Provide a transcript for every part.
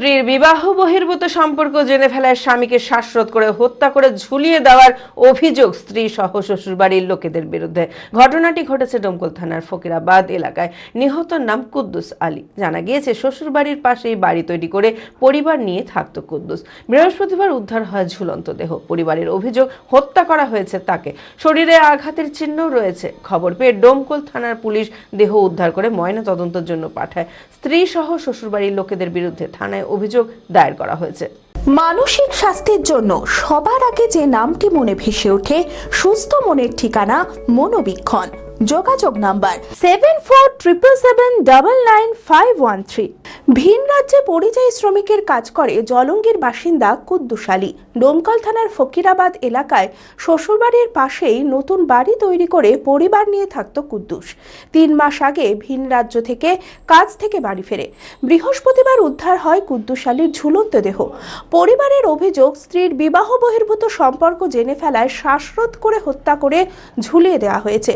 স্ত্রীর বিবাহ বহির্ভূত সম্পর্ক জেনে ফেলায় স্বামীকে শ্বাসরোধ করে হত্যা করে ঝুলিয়ে দেওয়ার অভিযোগ স্ত্রী সহ শ্বশুরবাড়ির লোকেদের বিরুদ্ধে। ঘটনাটি ঘটেছে ডোমকল থানার ফকিরাবাদ এলাকায়। নিহত নাম কুদ্দুস আলী। জানা গিয়েছে, শ্বশুরবাড়ির পাশেই বাড়ি তৈরি করে পরিবার নিয়ে থাকত কুদ্দুস। বৃহস্পতিবার উদ্ধার হয় ঝুলন্ত দেহ। পরিবারের অভিযোগ, হত্যা করা হয়েছে তাকে। শরীরে আঘাতের চিহ্ন রয়েছে। খবর পেয়ে ডোমকল থানার পুলিশ দেহ উদ্ধার করে ময়না তদন্তের জন্য পাঠায়। স্ত্রী সহ শ্বশুরবাড়ির লোকেদের বিরুদ্ধে থানায় অভিযোগ দায়ের করা হয়েছে। মানসিক স্বাস্থ্যের জন্য সবার আগে যে নামটি মনে ভেসে ওঠে, সুস্থ মনের ঠিকানা মনোবীক্ষণ। যোগাযোগ number seven four triple seven double nine five one three ভিন রাজ্যে পরিযায়ী শ্রমিকের কাজ করে জলঙ্গির বাসিন্দা কুদ্দুস আলী ডোমকল থানার ফকিরাবাদ এলাকায় শ্বশুরবাড়ির পাশেই নতুন বাড়ি তৈরি করে পরিবার নিয়ে থাকত কুদ্দুস। তিন মাস আগে ভিন রাজ্য থেকে কাজ থেকে বাড়ি ফেরে। বৃহস্পতিবার উদ্ধার হয় কুদ্দুস আলীর ঝুলন্ত দেহ। পরিবারের অভিযোগ, স্ত্রীর বিবাহ বহির্ভূত সম্পর্ক জেনে ফেলায় শ্বাসরোধ করে হত্যা করে ঝুলিয়ে দেওয়া হয়েছে।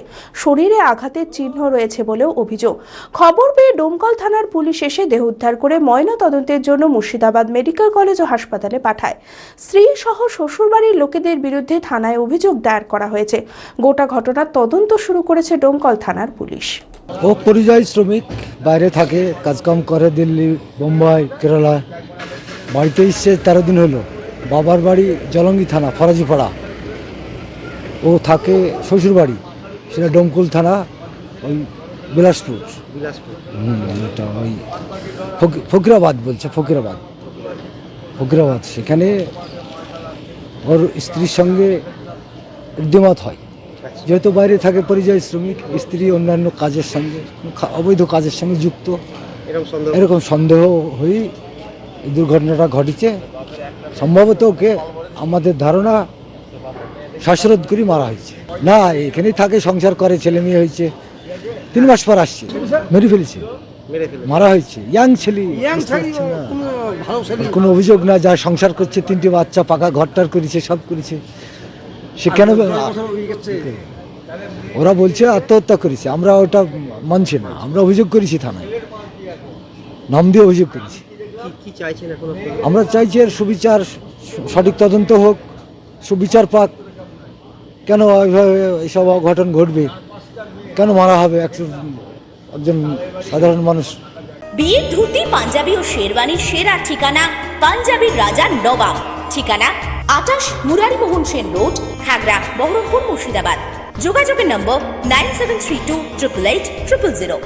শরীরে আঘাতের চিহ্ন রয়েছে বলেও অভিযোগ। খবর পেয়ে ডোমকল থানার পুলিশ এসে দেহ উদ্ধার করে ময়না তদন্তের জন্য মুর্শিদাবাদ মেডিকেল কলেজ ও হাসপাতালে পাঠায়। স্ত্রী সহ শ্বশুরবাড়ির লোকেদের বিরুদ্ধে থানায় অভিযোগ দায়ের করা হয়েছে। গোটা ঘটনার তদন্ত শুরু করেছে ডোমকল থানার পুলিশ। ও পরিযায়ী শ্রমিক বাইরে থাকে, কাজকাম করে দিল্লি বোম্বাই কেরালা। বাড়িতে এসছে তেরো দিন হলো। বাবার বাড়ি জলঙ্গি থানা, ফরাজিপাড়া। ও থাকে শ্বশুর বাড়ি সেটা ডোমকুল থানা ওই বিলাসপুর। হুম, এটা ওই ফকি- ফকিরাবাদ বলছে ফকিরাবাদ। ফকিরাবাদ সেখানে ওর স্ত্রীর সঙ্গে উদ্যমাত হয়। যেহেতু বাইরে থাকে পরিযায়ী শ্রমিক স্ত্রী অন্যান্য কাজের সঙ্গে অবৈধ কাজের সঙ্গে যুক্ত। এরকম সন্দেহ? হয়েই দুর্ঘটনাটা ঘটেছে। সম্ভবত ওকে আমাদের ধারণা শ্বাসরোধ করে মারা হয়েছে। না এখানেই থাকে সংসার করে ছেলে মেয়ে হয়েছে। তিন মাস পর আসছে মেরে ফেলেছে। মারা হয়েছে। ইয়াং ছেলে কোনো অভিযোগ না যা সংসার করছে তিনটি বাচ্চা পাকা ঘরটার করেছে সব করেছে। সে কেন ওরা বলছে আত্মহত্যা করেছে। আমরা ওটা মানছি না। আমরা অভিযোগ করেছি থানায়। নাম দিয়ে অভিযোগ করেছি? আমরা চাইছি এর সুবিচার সঠিক তদন্ত হোক সুবিচার পাক। কেন এইভাবে এসব অঘটন ঘটবে? কেন মারা হবে একজন একজন সাধারণ মানুষ? বিয়ের ধুতি, পাঞ্জাবি ও শেরওয়ানির সেরা ঠিকানা পাঞ্জাবির রাজা নবাব। ঠিকানা আটাশ মুরারিমোহন সেন রোড, খাগড়া, বহরমপুর মুর্শিদাবাদ। যোগাযোগের নম্বর nine seven three two triple eight triple zero.